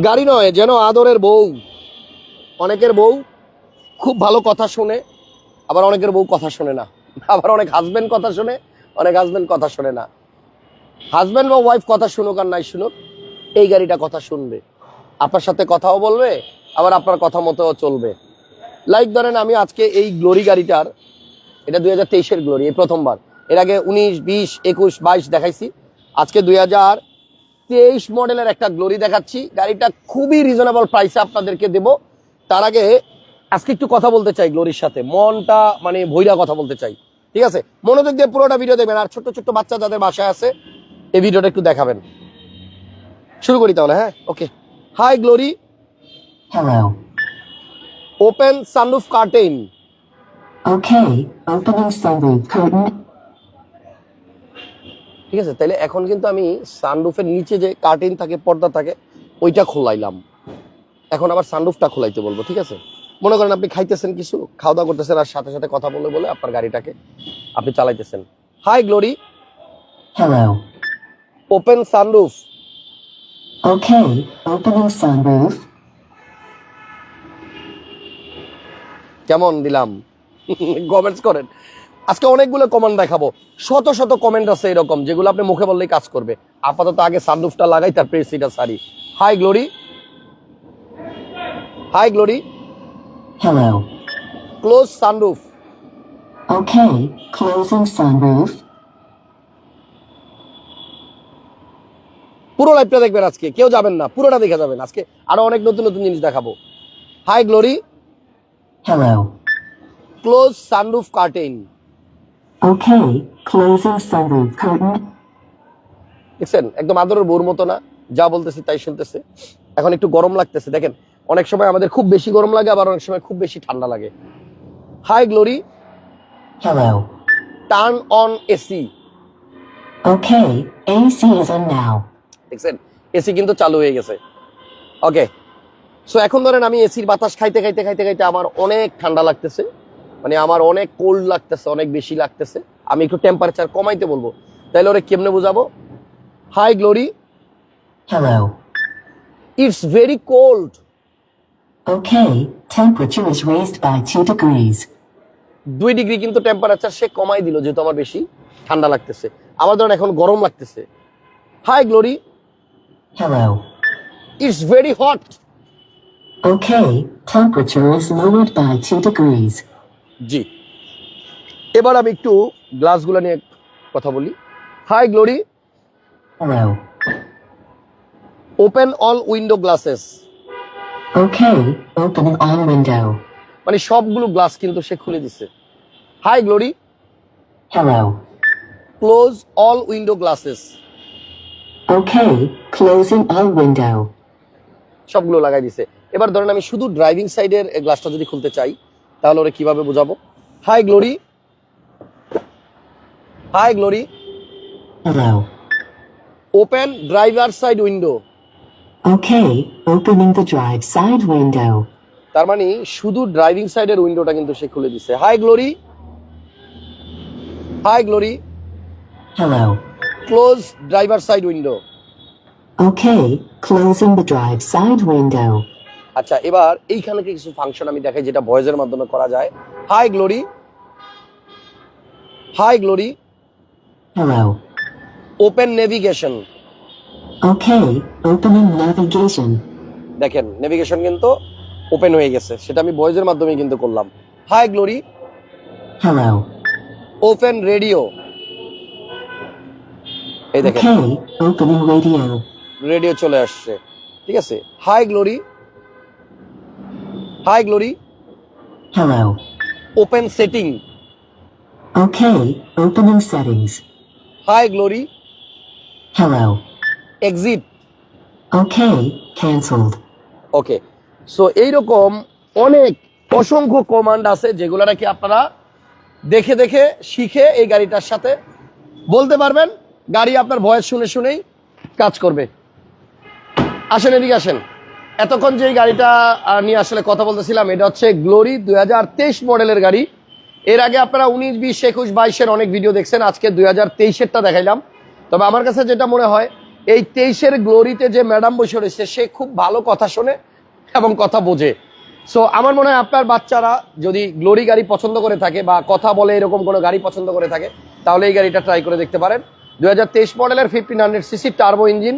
গাড়ি নয়, যেন আদরের বউ। অনেকের বউ খুব ভালো কথা শোনে, আবার অনেকের বউ কথা শোনে না। আবার অনেক হাজবেন্ড কথা শোনে, অনেক হাজবেন্ড কথা শোনে না। হাজব্যান্ড বা ওয়াইফ কথা শুনুক আর নাই শুনুক, এই গাড়িটা কথা শুনবে। আপনার সাথে কথাও বলবে, আবার আপনার কথা মতো চলবে। লাইক ধরেন আমি আজকে এই গ্লোরি গাড়িটার, এটা দুই হাজার তেইশের গ্লোরি এই প্রথমবার। এর আগে উনিশ, বিশ, একুশ, বাইশ দেখাইছি। আজকে দুই হাজার তেইশ মডেলের একটা গ্লোরি দেখাচ্ছি। গাড়িটা খুবই রিজনেবল প্রাইসে আপনাদেরকে দেব। তার আগে আজকে একটু কথা বলতে চাই গ্লোরির সাথে। মনটা মানে ভৈরা কথা বলতে চাই। ঠিক আছে? মনোযোগ দিয়ে পুরোটা ভিডিও দেখবেন। আর ছোট্ট ছোট্ট বাচ্চা যাদের বাসায় আছে এই ভিডিওটা একটু দেখাবেন। শুরু করি তাহলে হ্যাঁ? Okay hi Glory. Open sunroof curtain Okay, opening sunroof curtain. ঠিক আছে? তাহলে এখন কিন্তু আমি সানরুফের নিচে যে কার্টেন থাকে পর্দা থাকে ওইটা খোলাইলাম। এখন আবার সানরুফটা খোলাইতে বলব ঠিক আছে? মনে করেন আপনি খাইতেছেন কিছু খাওয়া দাওয়া করতেছেন আর সাথে সাথে কথা বলে বলে আপনার গাড়িটাকে আপনি চালাইতেছেন। Hi Glory. Open sunroof. কেমন দিলাম? কমেন্টস করেন। আজকে অনেকগুলো কমেন্ট দেখাবো। শত শত কমেন্ট আছে এরকম যেগুলো আপনি মুখে বললেই কাজ করবে। আপাতত আগে সানরুফটা লাগাই তারপরে সিটা সারি। Hi Glory hi Glory Hello. Close sunroof Okay, closing sunroof. পুরো লাইভটা দেখবেন আজকে কেউ যাবেন না পুরোটা দেখে যাবেন। আজকে আরও অনেক নতুন নতুন জিনিস দেখাবো। Hi Glory Hello. Close sunroof curtain Okay, closing sunroof curtain. দেখছেন একদম আদরের বউর মতো না যা বলতেছি তাই শুনতেছে এখন একটু গরম লাগতেছে দেখেন অনেক সময় আমাদের খুব বেশি গরম লাগে আবার অনেক সময় খুব বেশি ঠান্ডা লাগে hi Glory Hello. Turn on AC Okay, AC is on now. দেখছেন এসি কিন্তু চালু হয়ে গেছে ওকে সো এখন ধরেন আমি এসির বাতাস খাইতে খাইতে খাইতে খাইতে আমার অনেক ঠান্ডা লাগতেছে মানে আমার অনেক কোল্ড লাগতেছে অনেক বেশি লাগতেছে। আমি একটু টেম্পারেচার কমাইতে বলব। তাইলে ওরে কেমনে বুঝাবো? Hi Glory Hello. It's very cold Okay, temperature is raised by 2 degrees. দুই ডিগ্রি কিন্তু টেম্পারেচার সে কমাই দিল যেহেতু আমার বেশি ঠান্ডা লাগতেছে। আমার ধরেন এখন গরম লাগতেছে। Hi Glory Hello. It's very hot Okay, temperature is lowered by 2 degrees. জি। এবার আমি একটু গ্লাসগুলো নিয়ে কথা বলি। Hi Glory open all window glasses. মানে সবগুলো গ্লাস কিন্তু সে খুলে দিছে। Hi Glory. Close all window glasses. সবগুলো লাগাই দিছে। এবার ধরেন আমি শুধু ড্রাইভিং সাইডের গ্লাসটা যদি খুলতে চাই তাহলে ওরা কীভাবে বোঝাবো hi Glory hi Glory. Open driver side window Okay, opening the drive side window. তার মানে শুধু ড্রাইভিং সাইডের উইন্ডোটা কিন্তু সে খুলে দিছে hi Glory hi Glory Hello. Close driver side window Okay, closing the drive side window. আচ্ছা এবার এইখানে কিছু ফাংশন আমি দেখাই যেটা ভয়েসের মাধ্যমে করা যায়? Hi Glory hi Glory. Open navigation Okay, opening navigation. দেখেন নেভিগেশন কিন্তু ওপেন হয়ে গেছে। সেটা আমি ভয়েসের মাধ্যমে কিন্তু করলাম। Hi Glory Hello. Open radio এই দেখেন। Opening radio. রেডিও চলে আসছে। ঠিক আছে? Hi Glory hi Glory Hello. Open setting Okay, opening settings. Hi Glory Hello. Exit Okay, cancelled. Okay so এইরকম অনেক অসংখ্য কমান্ড আছে যেগুলো নাকি আপনারা দেখে দেখে শিখে এই গাড়িটার সাথে বলতে পারবেন গাড়ি আপনার ভয়েস শুনে শুনেই কাজ করবে আসেন এদিকে আসেন এতক্ষণ যে গাড়িটা নিয়ে আসলে কথা বলতেছিলাম, এটা হচ্ছে গ্লোরি দুই হাজার তেইশ মডেলের গাড়ি। এর আগে আপনারা উনিশ, বিশ, একুশ, বাইশের অনেক ভিডিও দেখছেন, আজকে দুই হাজার তেইশেরটা দেখাইলাম। তবে আমার কাছে যেটা মনে হয়, এই তেইশের গ্লোরিতে যে ম্যাডাম বসে রয়েছে, সে খুব ভালো কথা শোনে এবং কথা বোঝে। সো আমার মনে হয় আপনার বাচ্চারা যদি গ্লোরি গাড়ি পছন্দ করে থাকে বা কথা বলে এরকম কোনো গাড়ি পছন্দ করে থাকে, তাহলে এই গাড়িটা ট্রাই করে দেখতে পারেন। দু হাজার তেইশ মডেলের fifteen hundred CC turbo engine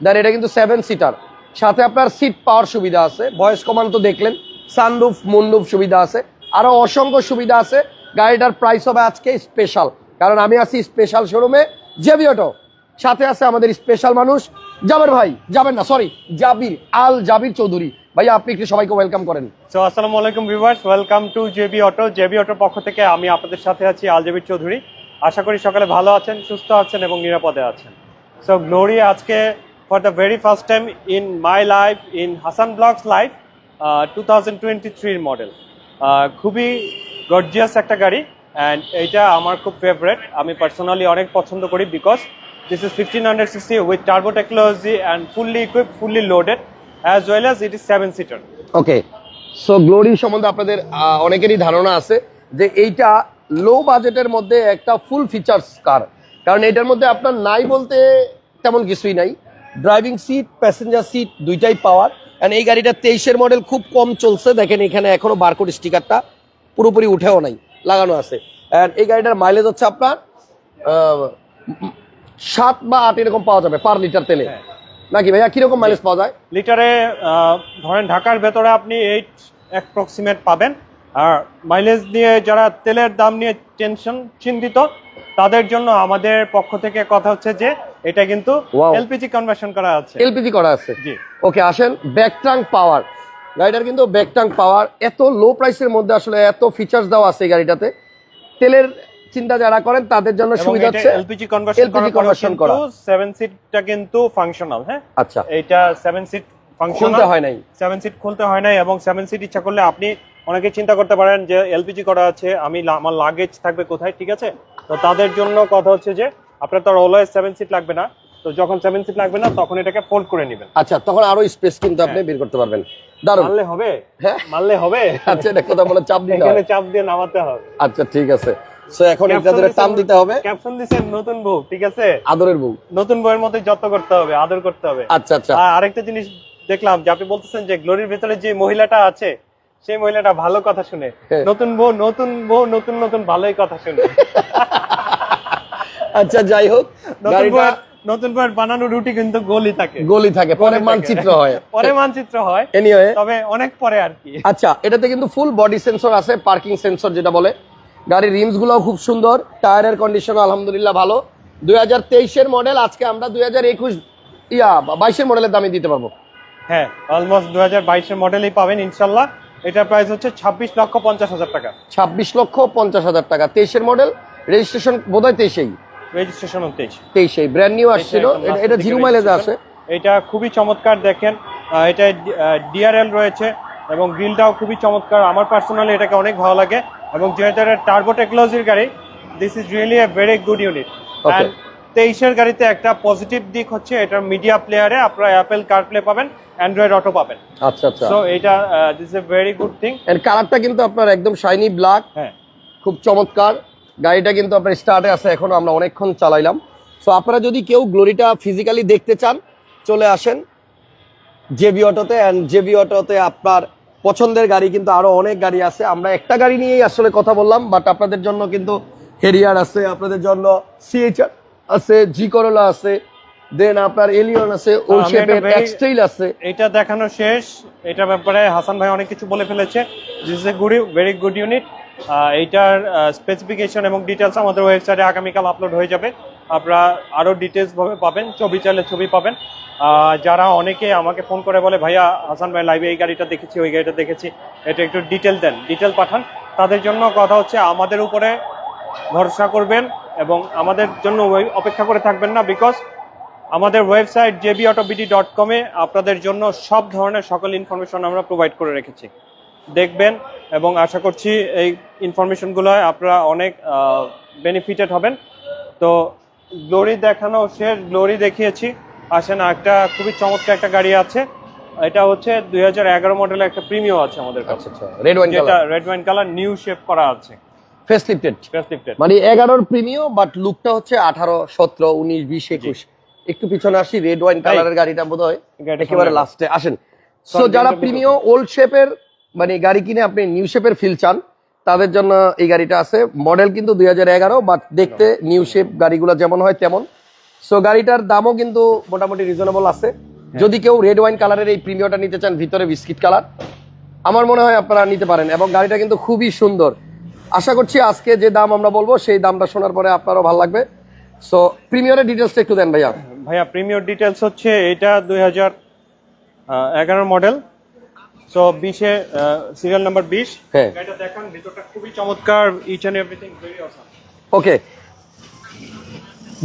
then এটা কিন্তু সেভেন সিটার সাথে আপনার সিট পাওয়ার সুবিধা আছে ভয়েস কমান্ড তো দেখলেন সানরুফ মুনরুফ সুবিধা আছে, আরও অসংখ্য সুবিধা আছে, গাড়িটার প্রাইস হবে আজকে স্পেশাল কারণ আমি আছি স্পেশাল শোরুমে জেবি অটো সাথে আছে আমাদের স্পেশাল মানুষ, জাবের ভাই যাবেন না সরি জাবির, আল জাবির চৌধুরী। ভাই, আপনি একটু সবাইকে ওয়েলকাম করেন। সো আসসালামু আলাইকুম viewers welcome to J B auto J B অটোর পক্ষ থেকে আমি আপনাদের সাথে আছি আলজেবির চৌধুরী। আশা করি সকালে ভালো আছেন, সুস্থ আছেন এবং নিরাপদে আছেন। সো গ্লোরি আজকে very first time in my life in Hasan blogs life two thousand twenty থ্রির মডেল খুবই গর্জিয়াস একটা গাড়ি অ্যান্ড এইটা আমার খুব ফেভারেট আমি পার্সোনালি অনেক পছন্দ করি because this is fifteen hundred CC with turbo technology and fully equip fully loaded as well as it is seven seater okay so Glory সম্বন্ধে আপনাদের অনেকেরই ধারণা আছে যে এইটা লো বাজেটের মধ্যে একটা ফুল ফিচার্স কার কারণ এটার মধ্যে আপনার নাই বলতে তেমন কিছুই নাই। ড্রাইভিং সিট প্যাসেঞ্জার সিট দুইটাই পাওয়ার অ্যান্ড এই গাড়িটা তেইশের মডেল খুব কম চলছে। দেখেন এখানে এখনও বারকোড স্টিকারটা পুরোপুরি উঠেও নাই লাগানো আছে। অ্যান্ড এই গাড়িটার মাইলেজ হচ্ছে আপনার সাত বা আট এরকম পাওয়া যাবে পার লিটার তেলে। হ্যাঁ। নাকি ভাইয়া কীরকম মাইলেজ পাওয়া যায়? লিটারে ধরেন ঢাকার ভেতরে আপনি এইট অ্যাপ্রক্সিমেট পাবেন। আর মাইলেজ নিয়ে যারা তেলের দাম নিয়ে টেনশন চিন্তিত তাদের জন্য আমাদের পক্ষ থেকে কথা হচ্ছে যে এটা কিন্তু এলপিজি কনভার্সন করা আছে। এলপিজি করা আছে। জি। ওকে আসেন ব্যাক ব্যাকটাং পাওয়ার গাড়িটার কিন্তু ব্যাকটাং পাওয়ার এত লো প্রাইসের মধ্যে আসলে এত ফিচার্স দেওয়া আছে গাড়িটাতে। তেলের চিন্তা যারা করেন তাদের জন্য সুবিধা হচ্ছে এলপিজি কনভার্সন LPG conversion করা। সেভেন সিটটা কিন্তু ফাংশনাল হ্যাঁ? আচ্ছা। এটা সেভেন সিট খুলতে ফাংশনাল হয় নাই। সেভেন সিট খুলতে হয় নাই এবং সেভেন সিট ইচ্ছা করলে আপনি অনেকে চিন্তা করতে পারেন যে এলপিজি করা আছে আমি আমার লাগেজ থাকবে কোথায় ঠিক আছে? তো তাদের জন্য কথা হচ্ছে যে আপনার তো অলওয়েজ সেভেন সিট লাগবে না। তো যখন সেভেন সিট লাগবে না তখন এটাকে ফোল্ড করে নেবেন। আচ্ছা তখন আরও স্পেস কিন্তু আপনি বের করতে পারবেন। দারুণ। মারলে হবে? হ্যাঁ? মারলে হবে? আচ্ছা এটা কথা বলে চাপ দিতে এখানে চাপ দিয়ে নামাতে হবে। আচ্ছা ঠিক আছে। সো এখন এটা ধরে টান দিতে হবে। ক্যাপশন দিছেন নতুন বউ ঠিক আছে? আদরের বউ। নতুন বউয়ের মতো যত্ন করতে হবে আদর করতে হবে। আচ্ছা আচ্ছা। আর আরেকটা জিনিস দেখলাম যে আপনি বলতেছেন যে গ্লোরির ভেতরে যে মহিলাটা আছে সেই মহিলাটা ভালো কথা শুনে। হ্যাঁ। নতুন বউ নতুন বউ নতুন নতুন ভালোই কথা শুনে। আচ্ছা যাই হোক নতুন গাড়িটা বউয়ের নতুন বউয়ের বানানো রুটি কিন্তু গোলই থাকে। গলি থাকে পরে মানচিত্র হয়। পরে মানচিত্র হয় এনিওয়ে তবে অনেক পরে আর কি। আচ্ছা এটাতে কিন্তু ফুল বডি সেন্সর আছে পার্কিং সেন্সর যেটা বলে। গাড়ির রিমসগুলো খুব সুন্দর টায়ারের কন্ডিশন আলহামদুলিল্লাহ ভালো। দুই হাজার তেইশের মডেল আজকে আমরা দুই হাজার একুশ ইয়া বাইশের মডেলের দামে দিতে পারব। হ্যাঁ অলমোস্ট দু হাজার বাইশের মডেলই পাবেন ইনশাল্লাহ। এটার প্রাইস হচ্ছে ছাব্বিশ লক্ষ পঞ্চাশ হাজার টাকা। ছাব্বিশ লক্ষ পঞ্চাশ হাজার টাকা তেইশের মডেল রেজিস্ট্রেশন বোধহয় তেইশেই। রেজিস্ট্রেশন তেইশ। তেইশেই ব্র্যান্ড নিউ আসছিল এটা- জিরো মাইলেজে। আসে এটা খুবই চমৎকার দেখেন। এটা ডিআরএল রয়েছে এবং গ্রিলটাও খুবই চমৎকার। আমার পার্সোনালি এটাকে অনেক ভালো লাগে এবং যেহেতু এটা টার্বো টেকনোলজির গাড়ি this is really a very good unit. তেইশের গাড়িতে একটা পজিটিভ দিক হচ্ছে এটার মিডিয়া প্লেয়ারে আপনারা অ্যাপেল কারপ্লে পাবেন অ্যান্ড্রয়েড অটো পাবেন। আচ্ছা আচ্ছা। সো এটা this a very good thing এর কালারটা কিন্তু আপনার একদম শাইনি ব্ল্যাক হ্যাঁ। খুব চমৎকার। গাড়িটা কিন্তু আপনার স্টার্টে আছে এখনও আমরা অনেকক্ষণ চালাইলাম। সো আপনারা যদি কেউ গ্লোরিটা ফিজিক্যালি দেখতে চান চলে আসেন জেবি অটোতে অ্যান্ড জেবি অটোতে আপনার পছন্দের গাড়ি কিন্তু আরও অনেক গাড়ি আছে। আমরা একটা গাড়ি নিয়েই আসলে কথা বললাম বাট আপনাদের জন্য কিন্তু হেরিয়ার আছে আপনাদের জন্য সিএইচআর আছে জি করোলা আছে দেন আপনার এলিয়ন আছে আছে। এটা দেখানো শেষ। এটার ব্যাপারে হাসান ভাই অনেক কিছু বলে ফেলেছে। This is a good very good unit এইটার স্পেসিফিকেশন এবং ডিটেলস আমাদের ওয়েবসাইটে আগামীকাল আপলোড হয়ে যাবে। আপনারা আরও ডিটেলসভাবে পাবেন, ছবি চাইলে ছবি পাবেন। যারা অনেকে আমাকে ফোন করে বলে, ভাইয়া, হাসান ভাই লাইভে এই গাড়িটা দেখেছি, ওই গাড়িটা দেখেছি। এটা একটু ডিটেল দেন ডিটেল পাঠান। তাদের জন্য কথা হচ্ছে, আমাদের উপরে ভরসা করবেন এবং আমাদের জন্য অপেক্ষা করে থাকবেন না বিকজ আমাদের ওয়েবসাইট জেবি অটোবিডি ডট কমে আপনাদের জন্য সব ধরনের সকল ইনফরমেশন আমরা প্রোভাইড করে রেখেছি। দেখবেন এবং আশা করছি এই ইনফরমেশনগুলো আপনারা অনেক বেনিফিটেড হবেন। তো গ্লোরি দেখানো শেষ গ্লোরি দেখিয়েছি। আসেন একটা খুবই চমৎকার একটা গাড়ি আছে। এটা হচ্ছে দুই হাজার এগারো মডেলের একটা প্রিমিয়াম আছে আমাদের কাছে। Red wine colour red wine colour new shape করা আছে। মানে প্রিমিয়ম বাট লুকটা হচ্ছে আঠারো সতেরো উনিশ বিশ একুশ। একটু পিছনে আসি রেড ওয়াইন কালারের গাড়িটা বোধ হয় গাড়িটা একেবারে লাস্টে আসেন। সো যারা প্রিমিয় ওল্ড শেপের মানে গাড়ি কিনে আপনি নিউ শেপের ফিল চান তাদের জন্য এই গাড়িটা আছে। মডেল কিন্তু দুই হাজার এগারো বাট দেখতে নিউ শেপ গাড়িগুলো যেমন হয় তেমন। সো গাড়িটার দামও কিন্তু মোটামুটি রিজনেবল আছে। হ্যাঁ। যদি কেউ রেড ওয়াইন কালারের এই প্রিমিয়টা নিতে চান ভিতরে বিস্কিট কালার আমার মনে হয় আপনারা নিতে পারেন। এবং গাড়িটা কিন্তু খুবই সুন্দর। আশা করছি আজকে যে দাম আমরা বলব সেই দামটা শোনার পরে আপনারও ভালো লাগবে। সো প্রিমিয়রের ডিটেলসটা একটু দেন ভাইয়া। ভাইয়া প্রিমিয়র ডিটেলস হচ্ছে এটা দুই হাজার এগারো মডেল সো বিশে সিরিয়াল নাম্বার বিশ। হ্যাঁ। গাড়িটা দেখান ভিতরটা খুবই চমৎকার each and everything very awesome okay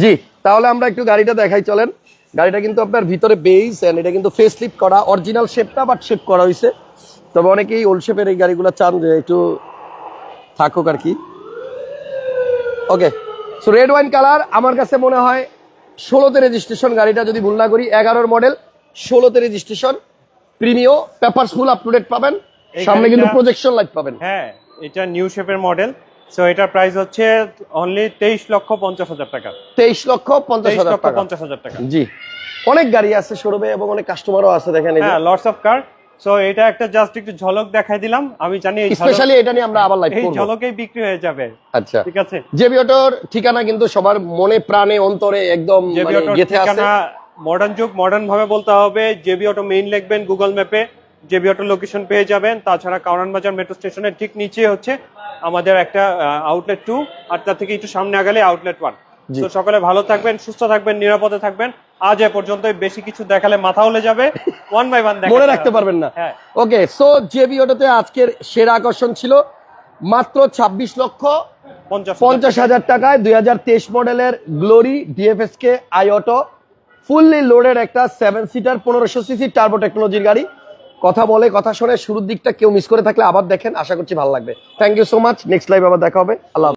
জি তাহলে আমরা একটু গাড়িটা দেখাই চলেন। গাড়িটা কিন্তু আপনার ভিতরে বেস এন্ড এটা কিন্তু ফেস লিফট করা অরিজিনাল শেপটা বাট শেপ করা হয়েছে তবে অনেকেই ওল্ড শেপের এই গাড়িগুলো চান যে একটু থাকুক আর কি। Okay so red wine colour আমার কাছে মনে হয় ষোলোতে রেজিস্ট্রেশন গাড়িটা যদি ভুল না করি এগারোর মডেল ষোলোতে registration Premio paper full up to date পাবেন সামনে কিন্তু প্রজেকশন লাইট পাবেন। হ্যাঁ এটা নিউ শেপের মডেল সো এটার প্রাইস হচ্ছে অনলি তেইশ লক্ষ পঞ্চাশ হাজার টাকা। তেইশ লক্ষ পঞ্চাশ হাজার টাকা। পঞ্চাশ হাজার টাকা। জি। অনেক গাড়ি আছে শোরুমে এবং অনেক কাস্টমারও আছে দেখেন হ্যাঁ লটস অফ কার সো এটা একটা জাস্ট একটু ঝলক দেখাই দিলাম। আমি জানি এই স্পেশালি এটা নিয়ে আমরা আবার লাইভ করব। এই ঝলকেই বিক্রি হয়ে যাবে। আচ্ছা। ঠিক আছে? জেবি অটোর ঠিকানা কিন্তু সবার মনে প্রাণে অন্তরে একদম জেবি মানে অটোর গেথে আছে। ঠিকানা মডার্ন যুগ মডার্ন ভাবে বলতে হবে জেবি অটো মেইন লিখবেন গুগল ম্যাপে জেবি অটো লোকেশন পেয়ে যাবেন। তাছাড়া কাউরান বাজার মেট্রো স্টেশনের ঠিক নিচে হচ্ছে আমাদের একটা আউটলেট টু আর তার থেকে একটু সামনে আগালে আউটলেট ওয়ান তো সকলে ভালো থাকবেন সুস্থ থাকবেন নিরাপদে থাকবেন। আজ এ পর্যন্ত বেশি কিছু দেখালে মাথা হলে যাবে। ওয়ান বাই ওয়ান মনে রাখতে পারবেন না। ওকে সো জেবি অটোতে আজকের সেরা আকর্ষণ ছিল মাত্র ২৬ লক্ষ পঞ্চাশ হাজার। টাকায় দুই হাজার তেইশ মডেলের Glory DFS K I auto fully loaded একটা সেভেন সিটার পনেরোশো সিসি টার্বো টেকনোলজির গাড়ি। কথা বলে, কথা শুনে, শুরুর দিকটা কেউ মিস করে থাকলে আবার দেখেন, আশা করছি ভালো লাগবে। Thank you so much next live আবার দেখা হবে। আল্লাহ।